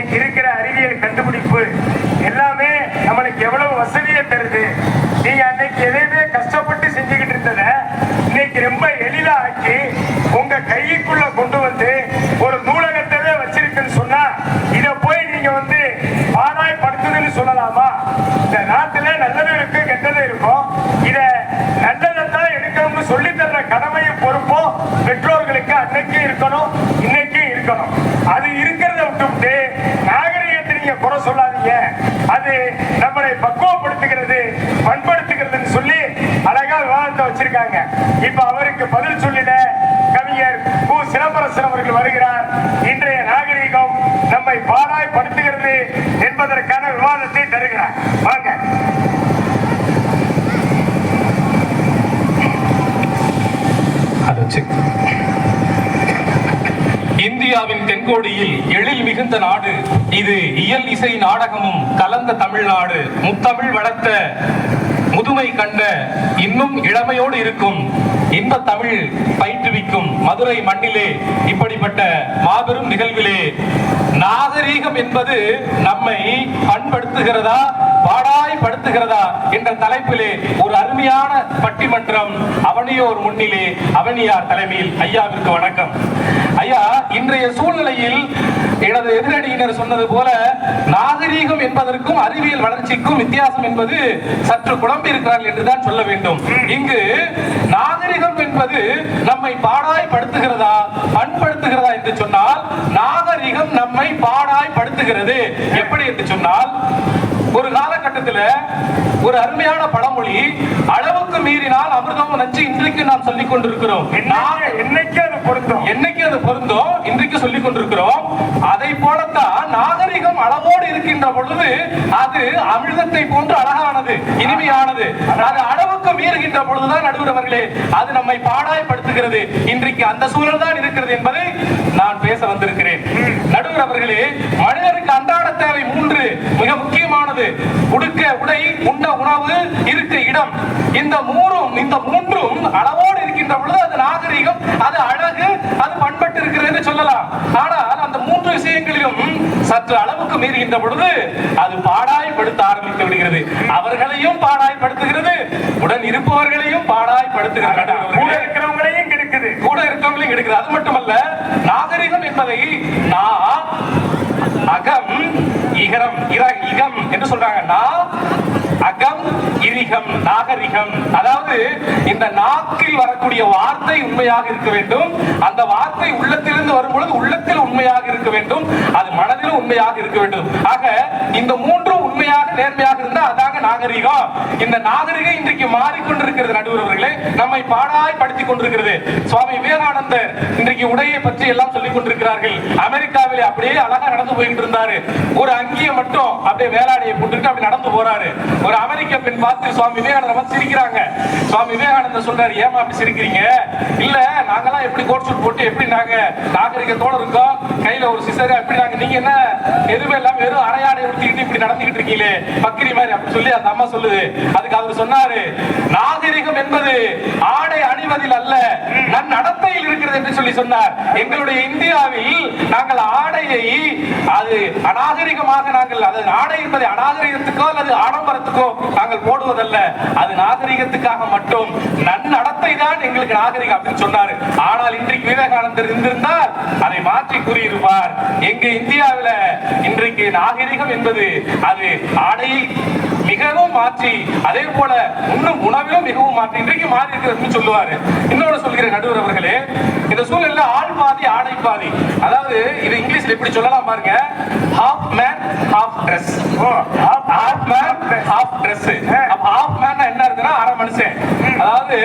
இன்னைக்கு இருக்கிற அறிவியல் கண்டுபிடிப்பு எல்லாமே நம்மளுக்கு எவ்வளவு வசதியை தருது? நீங்க அன்னைக்கு எதையுமே கஷ்டப்பட்டு செஞ்சுக்கிட்டு இருந்தத இன்னைக்கு ரொம்ப எளிதா ஆக்கி உங்க கைக்குள்ள கொண்டு வந்து ஒரு நூலகத்தவே வச்சிருக்குன்னு சொன்னா இத போய் நீங்க வந்து பாடாய்படுத்துதுன்னு சொல்லலாமா? இந்த நாட்டுல நல்லது இருக்கு கெட்டது இருக்கும் இத நல்லதான் எடுக்கணும்னு சொல்லி தர்ற கடமையும் பொறுப்பும் பெற்றோர்களுக்கு அன்னைக்கு இருக்கணும் இன்னைக்கு இருக்கணும். அது இருக்கிறத விட்டுவிட்டு நீங்க குறை சொல்லாதீங்க. அது நம்மளை பக்குவப்படுத்துகிறது பண்படுத்துகிறதுன்னு சொல்லி அழகா விவாதத்தை வச்சிருக்காங்க. இப்ப அவருக்கு பதில் சொல்லிட கவிஞர் கு. சிலம்பரசன் அவர்கள் வருகிறார் இன்றைய நாகரிகம் நம்மை பாடாய்படுத்துகிறது என்பதற்கான விவாதத்தை தருகிறார் வாங்க அதை செக் இந்தியாவின் தென்கோடியில் எழில் மிகுந்த நாடு இது இயல் இசை நாடகமும் கலந்த தமிழ்நாடு முத்தமிழ் வளர்த்த முதுமை கண்ட இன்னும் இளமையோடு இருக்கும் இன்ப தமிழ் பயிற்றுவிக்கும் மதுரை மண்ணிலே இப்படிப்பட்ட மாபெரும் நிகழ்விலே நாகரீகம் என்பது நம்மை பண்படுத்துகிறதா பாடாய்படுத்துகிறதா என்ற தலைப்பிலே ஒரு அருமையான பட்டிமன்றம் அவனியோர் முன்னிலே அவனியார் தலைமையில் ஐயாவிற்கு வணக்கம். ஐயா இன்றைய சூழ்நிலையில் எனது எதிரடியினர் சொன்னது போல நாகரீகம் என்பதற்கும் அறிவியல் வளர்ச்சிக்கும் வித்தியாசம் என்பது சற்று குழம்பி இருக்கிறார்கள் என்றுதான் சொல்ல வேண்டும். இங்கு நாகரிகம் என்பது நம்மை பாடாய்படுத்துகிறதா பண்படுத்துகிறதா என்று சொன்னால் நாகரிகம் நம்மை பாடாய்படுத்துகிறது எப்படி என்று சொன்னால் ஒரு காலகட்டத்தில் ஒரு அருமையான பழமொழி அளவுக்கு மீறினால் அமிர்தம் நச்சு இன்றைக்கு நாம் சொல்லிக் கொண்டிருக்கிறோம். என்னைக்கு என்னைக்கு அது பொருந்தும். என்னைக்கு அது பொருந்தும் இன்றைக்கு சொல்லிக் கொண்டிருக்கிறோம். அதை போலத்தான் நாகரிகம் அளவோடு இருக்கின்ற பொழுது அது அமிர்தத்தை போன்று அழகானது இனிமையானது. அது அளவுக்கு மீறுகின்ற பொழுதுதான் நடுவரவர்களே அது நம்மை பாடாய்படுத்துகிறது இன்றைக்கு அந்த சூழல் தான் இருக்கிறது என்பதை நான் பேச வந்திருக்கிறேன். நடுவர் அவர்களே மனிதருக்கு அன்றாட தேவை மூன்று மிக முக்கியமானது. உடுக்க உடை உண்ண உணவு இருக்க இடம். இந்த மூணும் இந்த மூன்றும் அளவோடு இருக்கின்ற பொழுது அது நாகரிகம் அது அழகு அது பண்பட்டு இருக்கிறது சொல்லலாம். ஆனால் அந்த மூன்று விஷயங்களிலும் சற்று அளவுக்கு மீறுகின்ற பொழுது அது பாடாய்படுத்த ஆரம்பித்து விடுகிறது. அவர்களையும் பாடாய்படுத்துகிறது உடன் இருப்பவர்களையும் பாடாய்படுத்துகிறது கூட இருக்கவங்களையும் எடுக்குது. அது மட்டுமல்ல நாகரிகம் என்பதை நான் அகம் இகரம் இகம் என்று சொல்றாங்கன்னா நாகரிகம் நாகரிகம். அதாவது இந்த நாக்கில் வரக்கூடிய வார்த்தை உண்மையாக இருக்க வேண்டும். அந்த வார்த்தை உள்ளத்திலிருந்து வரும் பொழுது உள்ளத்தில் உண்மையாக இருக்க வேண்டும். அது மனதிலும் உண்மையாக இருக்க வேண்டும். ஆக இந்த மூன்றும் உண்மையாக நேர்மையாக இருந்தால் அதாக நாகரிகம். இந்த நாகரிகம் இன்றைக்கு மாறிக்கொண்டிருக்கிறது நடுவர்களே நம்மை பாடாய் படுத்திக் கொண்டிருக்கிறது. சுவாமி விவேகானந்தர் இன்றைக்கு உடையை பற்றி எல்லாம் சொல்லிக் கொண்டிருக்கிறார்கள். அமெரிக்காவிலே அப்படியே அழகா நடந்து போயிட்டு இருந்தாரு. ஒரு அங்கியை மட்டும் அப்படியே வேளாடையை போட்டுட்டு அப்படி நடந்து போறாரு. ஒரு அமெரிக்க பெண் பார்த்து சுவாமி விவேகானந்தர் சிரிக்கிறாங்க. சுவாமி விவேகானந்தர் சொல்றாரு ஏமா அப்படி சிரிக்கிறீங்க? இல்ல நாங்கெல்லாம் எப்படி கோட் சூட் போட்டு எப்படி நாங்க நாகரிகத்தோட இருக்கோம்? கையில ஒரு சிசர் எப்படி நாங்க நீங்க என்ன எதுவுமே இல்லாம வெறும் அரையாடை உடுத்திக்கிட்டு இப்படி நடந்துகிட்டு இருக்கீங்களே? பக்கிரி மாதிரி அப்படி சொல்லி அந்த அம்மா சொல்லுது. அதுக்கு அவர் சொன்னாரு நாகரிகம் என்பது ஆடை அணிவதில் அல்ல நன் நடத்த நடத்தையில் இருக்கிறது என்று சொல்லி சொன்னார். எங்களுடைய இந்தியாவில் நாங்கள் ஆடையை அது அநாகரிகமாக நாங்கள் அது ஆடை என்பதை அநாகரிகத்துக்கோ அல்லது ஆடம்பரத்துக்கோ நாங்கள் போடுவதல்ல. அது நாகரிகத்துக்காக மட்டும். நன்னடத்தை தான் எங்களுக்கு நாகரிகம் அப்படின்னு சொன்னார். ஆனால் இன்றைக்கு விவேகானந்தர் இருந்திருந்தால் அதை மாற்றி கூறியிருப்பார். எங்க இந்தியாவில் இன்றைக்கு நாகரிகம் என்பது அது ஆடையை மிகவும் மாற்றி அதே போல இன்னும் உணவிலும் மிகவும் மாற்றி. இன்றைக்கு மாறி இருக்கிறதுன்னு சொல்லுவாரு. இன்னொன்னு சொல்கிற நடுவர் அவர்களே இந்த சூழல்ல ஆள் பாதி ஆடை பாதி. அதாவது இது இங்கிலீஷ்ல எப்படி சொல்லலாம் பாருங்க? ஹாஃப் மேன் ஹாஃப் ட்ரெஸ் ஓ half man half dress half man என்ன இருக்குன்னா அரை மனுஷன். அதாவது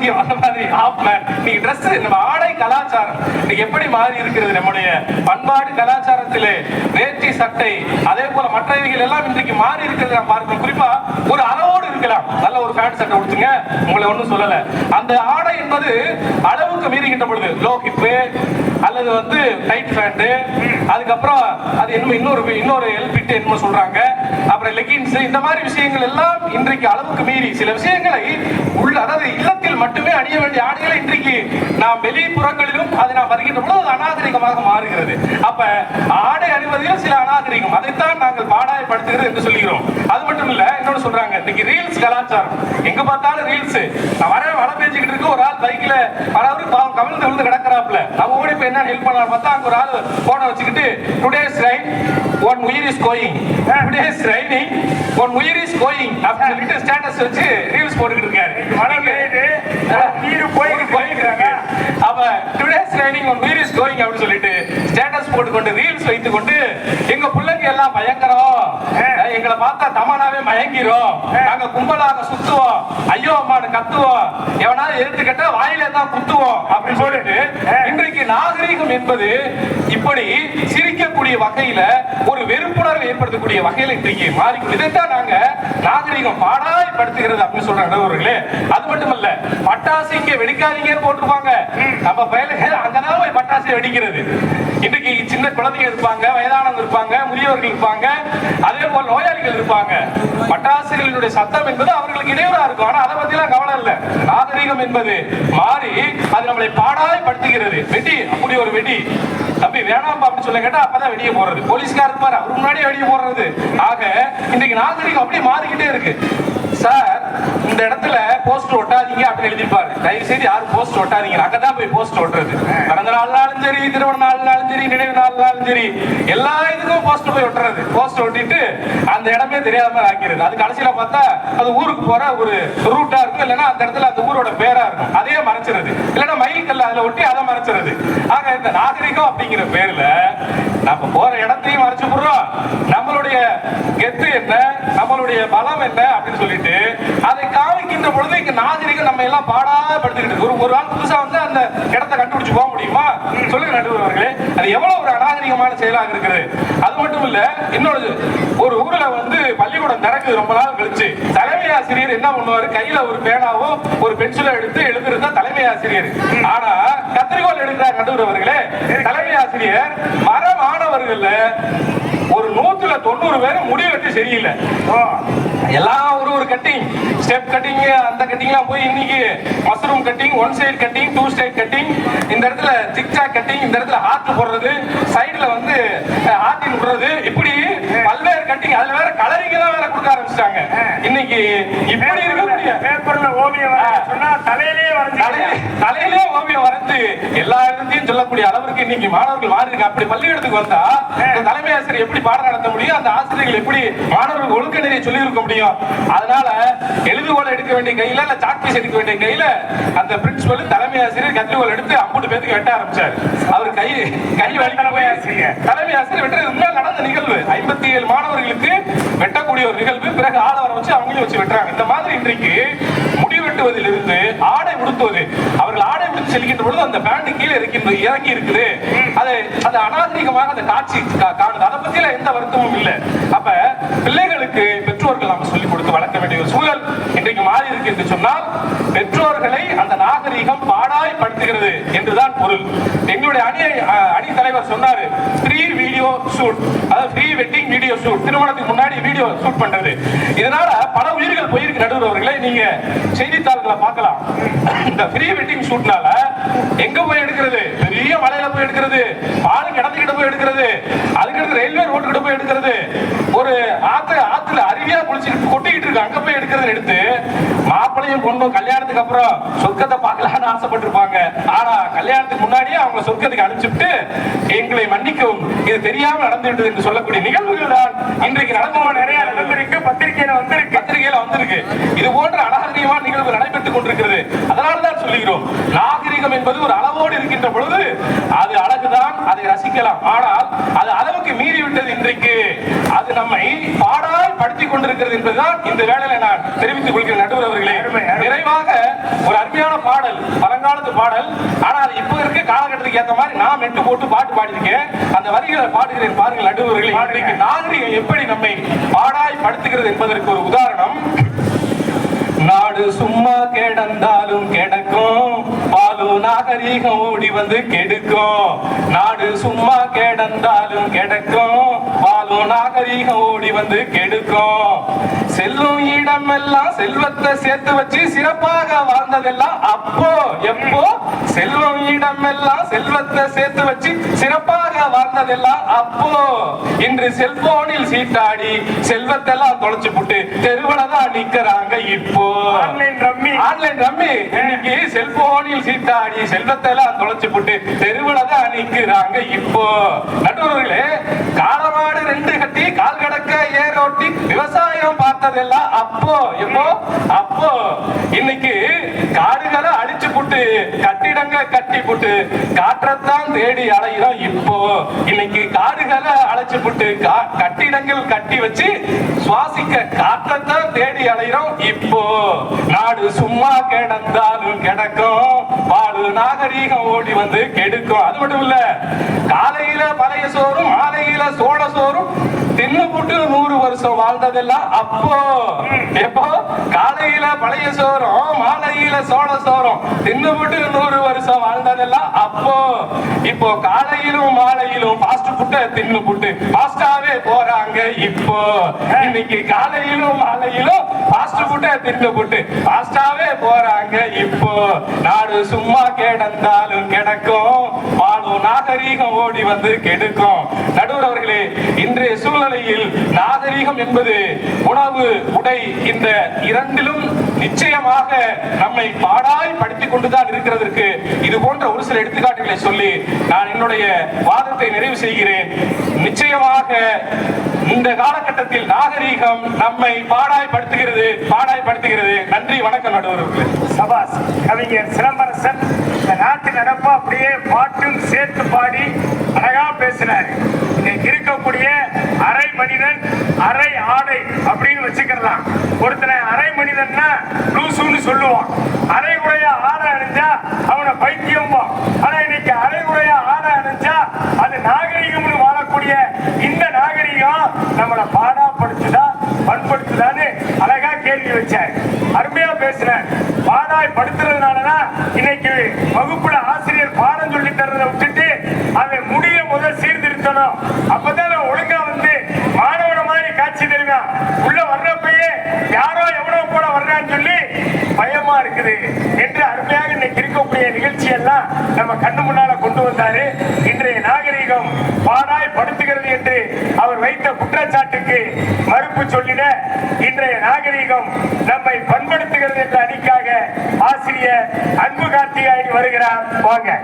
அஹ், வந்த மாதிரி ஆப்ல மேன் நீங்க ட்ரெஸ் நம்ம ஆடை கலாச்சாரம். இன்னைக்கு எப்படி மாறி இருக்கிறது நம்முடைய பண்பாடு கலாச்சாரத்திலே? வேட்டி சட்டை அதே போல மற்றவைகள் எல்லாம் இன்றைக்கு மாறி இருக்கிறது நான் பார்க்கிறோம் குறிப்பா ஒரு அளவோடு இருக்கலாம். நல்ல ஒரு பேண்ட் சட்டை கொடுத்துங்க உங்களை ஒண்ணும் சொல்லல. அந்த ஆடை என்பது அளவுக்கு மீறுகின்ற பொழுது லோ ஹிப்பு அல்லது வந்து டைட் பேண்ட் அதுக்கப்புறம் அது என்ன இன்னொரு இன்னொரு எல்பிட்டு என்னமோ சொல்றாங்க. அப்புறம் லெகின்ஸ் இந்த மாதிரி விஷயங்கள் எல்லாம் இன்றைக்கு அளவுக்கு மீறி சில விஷயங்களை உள்ள அதாவது இல்லத்தில் மட்டுமே அணிய வேண்டிய ஆடைகளை இன்றைக்கு நாம் வெளிப்புறங்களிலும் அதை நாம் வருகின்ற பொழுது அது அநாகரிகமாக மாறுகிறது. அப்ப ஆடை அணிவதிலும் சில அநாகரிகம். அதைத்தான் நாங்கள் பாடாயப்படுத்துகிறது என்று சொல்லுகிறோம் அது மட்டும் இல்ல இன்னொன்னு சொல்றாங்க இன்னைக்கு ரீல்ஸ் கலாச்சாரம். எங்க பார்த்தாலும் ரீல்ஸ் நான் வர வர பேசிக்கிட்டு இருக்கு ஒரு ஆள் பைக்ல அதாவது கவிழ்ந்து விழுந்து கிடக்குறாப்ல அவ ஓடி போய் என்ன ஹெல்ப் பண்ணலாம் பார்த்தா அங்க ஒரு ஆள் போனை வச்சுக்கிட்டு டுடேஸ் ரைன் ஒன் உயிர் is going today's raining one உயிர் இஸ் கோயிங் அப்படின்னு சொல்லிட்டு ஸ்டேட்டஸ் வச்சு ரீல்ஸ் போட்டுக்கிட்டு இருக்காரு. நீர் போயிட்டு இருக்கு அப்ப டுடேஸ் ரைனிங் ஒன் உயிர் இஸ் கோயிங் அப்படின்னு சொல்லிட்டு ஸ்டேட்டஸ் போட்டுக்கொண்டு ரீல்ஸ் வைத்துக் கொண்டு எங்க பிள்ளைங்க எல்லாம் பயங்கரம் எங்களை பார்த்தா தமனாவே மயங்கிரும். நாங்க கும்பலாக சுத்துவோம். ஐயோ அம்மானு கத்துவோம். எவனாவது எடுத்து கேட்டா வாயில தான் குத்துவோம் அப்படின்னு சொல்லிட்டு இன்றைக்கு நாகரீகம் என்பது இப்படி சிரிக்கக்கூடிய வகையில ஒரு வெறுப்புணர்வு ஏற்படுத்தக்கூடிய வகையில இன்றைக்கு மாறிக்கொண்டு இதைத்தான் நாங்க நாகரீகம் பாடாய்படுத்துகிறது அப்படின்னு சொல்றாங்க நடுவர்களே. அது மட்டுமல்ல பட்டாசு இங்க வெடிக்காதீங்கன்னு போட்டிருப்பாங்க. நம்ம பயலுங்க அங்கதான் பட்டாசு வெடிக்கிறது இன்னைக்கு சின்ன குழந்தைங்க இருப்பாங்க வயதானவங்க இருப்பாங்க முதியவர்கள் இருப்பாங்க அதே போல நோயாளிகள் இருப்பாங்க. பட்டாசுகளினுடைய சத்தம் என்பது அவர்களுக்கு இடையூறா இருக்கும். ஆனா அதை பத்திலாம் கவலை இல்ல. நாகரீகம் என்பது மாறி அது நம்மளை பாடாய் படுத்துகிறது வெடி அப்படி ஒரு வெடி. தம்பி வேணாம் அப்படின்னு சொல்ல கேட்டா அப்பதான் வெளியே போறது போலீஸ்காரர் பாரு அவர் முன்னாடியே வெளியே போடுறது. ஆக இன்னைக்கு நாகரிகம் அப்படியே மாறிக்கிட்டே இருக்கு. சார் இந்த இடத்துல போஸ்ட் ஒட்டாதீங்க அப்படின்னு எழுதிப்பாரு தயவு செய்து யாரும் போஸ்ட் ஒட்டாதீங்க. அங்கதான் போய் போஸ்ட் ஒட்டுறது. பிறந்த நாள்னாலும் சரி திருமண நாள்னாலும் சரி நினைவு நாள்னாலும் சரி எல்லா இதுக்கும் போஸ்ட் போய் ஒட்டுறது. போஸ்ட் ஒட்டிட்டு அந்த இடமே தெரியாத மாதிரி ஆக்கிறது அது கடைசியில பார்த்தா அது ஊருக்கு போற ஒரு ரூட்டா இருக்கும். இல்லைன்னா அந்த இடத்துல அந்த ஊரோட பேரா இருக்கும். அதையே மறைச்சிருது. இல்லைன்னா மயில் கல்ல அதுல ஒட்டி அதை மறைச்சிருது. ஆக இந்த நாகரிகம் அப்படிங்கிற பேர்ல நம்ம போற இடத்தையும் மறைச்சு போடுறோம் நம்மளுடைய கெத்து என்ன? நம்மளுடைய பலம் என்ன? அப்படின்னு சொல்லிட்டு அதை காமிக்கின்ற பொழுது இங்க நாகரிகம் நம்ம எல்லாம் பாடாப்படுத்திக்கிட்டு படுத்துக்கிட்டு ஒரு ஒரு ஆள் புதுசா வந்து அந்த இடத்த கண்டுபிடிச்சு போக முடியுமா? சொல்லுங்க நடுவர்களே அவர்களே. அது எவ்வளவு ஒரு அநாகரிகமான செயலாக இருக்குது அது மட்டும் இல்ல இன்னொரு ஒரு ஊர்ல வந்து பள்ளிக்கூடம் திறக்குது ரொம்ப நாள் கழிச்சு. தலைமை ஆசிரியர் என்ன பண்ணுவாரு? கையில ஒரு பேனாவோ ஒரு பென்சிலோ எடுத்து எழுதுறது தான் தலைமை ஆசிரியர். ஆனா கத்திரிகோல் எடுக்கிறார் நடுவர்களே அவர்களே. தலைமை ஆசிரியர் மர மாணவர்கள்ல தொண்ணூறு பேர் முடி வெட்டி சரியில்லை. எல்லாம் ஒரு ஒரு கட்டிங் ஸ்டெப் கட்டிங் அந்த கட்டிங்லாம் போய் இன்னைக்கு mushroom cutting one side cutting two side cutting இந்த இடத்துல ஜிக்ஜாக் கட்டிங் இந்த இடத்துல ஹார்ட் போடுறது சைடுல வந்து ஹார்டின் விடுறது. இப்படி பல்வேறு கட்டிங் அதுல வேற கலரிங் எல்லாம் வேற கொடுக்க ஆரம்பிச்சிட்டாங்க. இன்னைக்கு இப்படி இருக்கக்கூடிய பேப்பர்ல ஓவியம் சொன்னா தலையிலேயே வரைஞ்சி தலையிலே- வரைந்து எல்லா இடத்தையும் சொல்லக்கூடிய அளவிற்கு இன்னைக்கு மாணவர்கள் மாறி இருக்கு அப்படி பள்ளிக்கூடத்துக்கு வந்தா தலைமை ஆசிரியர் எப்படி பாடம் நடத்த முடியும்? அந்த ஆசிரியர்கள் எப்படி மாணவர்கள் ஒழுக்க நெறியை சொல்லி இருக்க முடியும்? அதனால எழுதுகோலை எடுக்க வேண்டிய கையில இல்ல சாக்பீஸ் எடுக்க வேண்டிய கையில அந்த பிரின்சிபல் தலைமை ஆசிரியர் கத்திரிகோல் எடுத்து அம்புட்டு பேத்துக்கு வெட்ட ஆரம்பிச்சாரு. அவர் கை கை வலிக்கிற தலைமை ஆசிரியர். தலைமை ஆசிரியர் வெட்டுறது உண்மையாக நடந்த நிகழ்வு? ஐம்பத்தி ஏழு மாணவர்களுக்கு வெட்டக்கூடிய ஒரு நிகழ்வு. பிறகு ஆள வர வச்சு அவங்களையும் வச்சு வெட்டுறாங்க. இந்த மாதிரி இன்றைக்கு முடி வெட்டுவதிலிருந்து ஆடை உடுத்துவது அவர்கள் ஆடை உடுத்து செல்கின்ற பொழுது அந்த பேண்ட் கீழே இருக்கின்ற இறங்கி இருக்குது. அது அது அநாகரிகமாக அந்த காட்சி காணுது. அதை பத்தியில எந்த வருத்தமும் இல்லை. அப்ப பிள்ளைகளுக்கு பெற்றோர்கள் நம்ம சொல்லிக் வழங்க வளர்க்க வேண்டிய ஒரு சூழல் இன்றைக்கு மாறி இருக்கு என்று சொன்னால் பெற்றோர்களை அந்த நாகரிகம் பாடாய்படுத்துகிறது என்றுதான் பொருள். எங்களுடைய அணி அணி தலைவர் சொன்னாரு ஃப்ரீ வீடியோ ஷூட் அதாவது ஃப்ரீ வெட்டிங் வீடியோ ஷூட் திருமணத்துக்கு முன்னாடி வீடியோ ஷூட் பண்றது. இதனால பல உயிர்கள் போயிருக்கு நடுவர் நீங்க செய்தித்தாள்களை பார்க்கலாம். இந்த ஃப்ரீ வெட்டிங் ஷூட்னால எங்க போய் எடுக்கிறது? பெரிய மலையில போய் எடுக்கிறது. பால் கிடந்துகிட்ட போய் எடுக்கிறது அதுக்கு ரயில்வே ரோட்டுக்கிட்ட போய் எடுக்கிறது ஒரு ஆத்து ஆத்துல அருவியா குளிச்சுக்கிட்டு கொட்டிக்கிட்டு இருக்கு அங்க போய் எடுக்கிறது எடுத்து அவங்க கல்யாணத்துக்கு அப்புறம் சொர்க்கத்தை பார்க்கலாம்னு ஆசைப்பட்டிருப்பாங்க. ஆனா கல்யாணத்துக்கு முன்னாடியே அவங்க சொர்க்கத்துக்கு அனுப்பிச்சுட்டு எங்களை மன்னிக்கவும். இது தெரியாம நடந்துட்டு என்று சொல்லக்கூடிய நிகழ்வுகள் தான். இன்றைக்கு நடந்து நிறைய நடந்திருக்கு பத்திரிகையில வந்திருக்கு. பத்திரிகையில வந்திருக்கு. இது போன்ற அநாகரிகமான நிகழ்வு நடைபெற்றுக் கொண்டிருக்கிறது. அதனால்தான் சொல்லுகிறோம். நாகரிகம் என்பது ஒரு அளவோடு இருக்கின்ற பொழுது அது அழகுதான் அதை ரசிக்கலாம். ஆனால் அது அளவுக்கு மீறி விட்டது இன்றைக்கு. அது நம்மை பாடாய் படுத்திக் கொண்டிருக்கிறது என்பதுதான் இந்த வேலையில நான் தெரிவித்துக் கொள்கிறேன் நடுவர் அவர்களே அருமை, அருமை. நிறைவாக ஒரு அருமையான பாடல் பழங்காலத்து பாடல். ஆனா அது இப்ப இருக்க காலகட்டத்துக்கு ஏத்த மாதிரி நான் மெட்டு போட்டு பாட்டு பாடியிருக்கேன். அந்த வரிகளை பாடுகிறேன் பாருங்கள் நடுவர்களை. இன்றைக்கு நாகரிகம் எப்படி நம்மை பாடாய் படுத்துகிறது என்பதற்கு ஒரு உதாரணம். நாடு சும்மா கேடந்தாலும் கிடக்கும். நாகரீகம் ஓடி வந்து கெடுக்கும். நாடு சும்மா கேடந்தாலும் கிடக்கும். பாலும் நாகரீகம் ஓடி வந்து கெடுக்கும். செல்லும் இடம் எல்லாம் செல்வத்தை சேர்த்து வச்சு சிறப்பாக வாழ்ந்ததெல்லாம் அப்போ எப்போ? செல்வம் இடமெல்லாம் செல்வத்தை சேர்த்து வச்சு சிறப்பாக வாழ்ந்ததெல்லாம் அப்போ. இன்று செல்போனில் சீட்டாடி செல்வத்தெல்லாம் தொலைச்சு புட்டு தெருவுல தான் நிக்கிறாங்க இப்போ. ஆன்லைன் ரம்மி ஆன்லைன் ரம்மி இன்னைக்கு செல்போனில் சீட்டாடி செல்வத்தை எல்லாம் தொலைச்சு போட்டு தெருவுல தான் நிக்கிறாங்க இப்போ. நடுவர்களே காலமாடு ரெண்டு கட்டி கால் கடக்க ஏரோட்டி விவசாயம் பார்த்ததெல்லாம் அப்போ. எப்போ? அப்போ. இன்னைக்கு கட்டிடங்க கட்டி புட்டு காற்றத்தான் தேடி அலைகிறோம் இப்போ? இன்னைக்கு காடுகளை அழைச்சு புட்டு கட்டிடங்கள் கட்டி வச்சு சுவாசிக்க காற்றத்தான் தேடி அலைகிறோம் இப்போ. நாடு சும்மா கிடந்தாலும் கிடக்கும். பாடு நாகரீகம் ஓடி வந்து கெடுக்கும். அது மட்டும் இல்ல காலையில பழைய சோறும் மாலையில சோழ சோறும் தின்னு புட்டு நூறு வருஷம் வாழ்ந்ததெல்லாம் அப்போ எப்போ? காலையில பழைய சோறும் மாலையில சோழ சோறும். தின்னு புட்டு நூறு வருஷம் வாழ்ந்ததெல்லாம் அப்போ இப்போ காலையிலும் மாலையிலும் பாஸ்ட் புட்ட தின்னு புட்டு பாஸ்டாவே போறாங்க இப்போ. இன்னைக்கு காலையிலும் மாலையிலும் பாஸ்ட் புட்ட தின்னு புட்டு பாஸ்டாவே போறாங்க இப்போ. நாடு சும்மா கேடந்தாலும் கிடக்கும். நாகரீகம் ஓடி வந்து கெடுக்கும். நடுவர் அவர்களே இன்றைய சூழ்நிலையில் நாகரீகம் என்பது உணவு உடை இந்த இரண்டிலும் நிச்சயமாக நம்மை பாடாய் படுத்திக் கொண்டுதான் இருக்கிறதற்கு இது போன்ற ஒரு சில எடுத்துக்காட்டுகளை சொல்லி நான் என்னுடைய வாதத்தை நிறைவு செய்கிறேன். நிச்சயமாக இந்த காலகட்டத்தில் நாகரீகம் நம்மை பாடாய்படுத்துகிறது பாடாய்படுத்துகிறது நன்றி வணக்கம் நடுவர்களே. சபாஸ் கவிஞர் சிலம்பரசன் இந்த நாட்டு நடப்பா அப்படியே பாட்டும் சேர்த்து பாடி அழகா பேசினார். இருக்கக்கூடிய அரை மனிதன் அரை ஆடை அப்படின்னு வச்சுக்கலாம். ஒருத்தனை அரை மனிதன்னா லூசுன்னு சொல்லுவான். அரை உடைய ஆடை அணிஞ்சா அவனை பைத்தியம் ஆனா இன்னைக்கு அரை உடைய ஆடை அணிஞ்சா அது நாகரிகம்னு வாழக்கூடிய இந்த நாகரிகம் நம்மளை பாடாப்படுத்துதா பண்படுத்துதான்னு அழகா கேள்வி வச்சார் அருமையா பேசுறேன் பாடாய் படுத்துறதுனாலதான் இன்னைக்கு வகுப்புல ஆசிரியர் பாடம் சொல்லி தர்றதை விட்டுட்டு அவன் முடிய முதல் சீர்திருத்தணும். அப்பதான் ஒழுங்கா வந்து மாணவன மாதிரி காட்சி தருவான் உள்ள வர்றப்பயே யாரோ எவ்வளவு போல வர்றான்னு சொல்லி பயமா இருக்குது என்று அருமையாக இன்னைக்கு இருக்கக்கூடிய நிகழ்ச்சி எல்லாம் நம்ம கண்ணு முன்னால கொண்டு வந்தாரு. இன்றைய நாகரிகம் பாடாய் படுத்துகிறது என்று அவர் வைத்த குற்றச்சாட்டுக்கு மறுப்பு சொல்லிட இன்றைய நாகரிகம் அன்பு கார்த்திகாயன் வருகிறார். போங்க.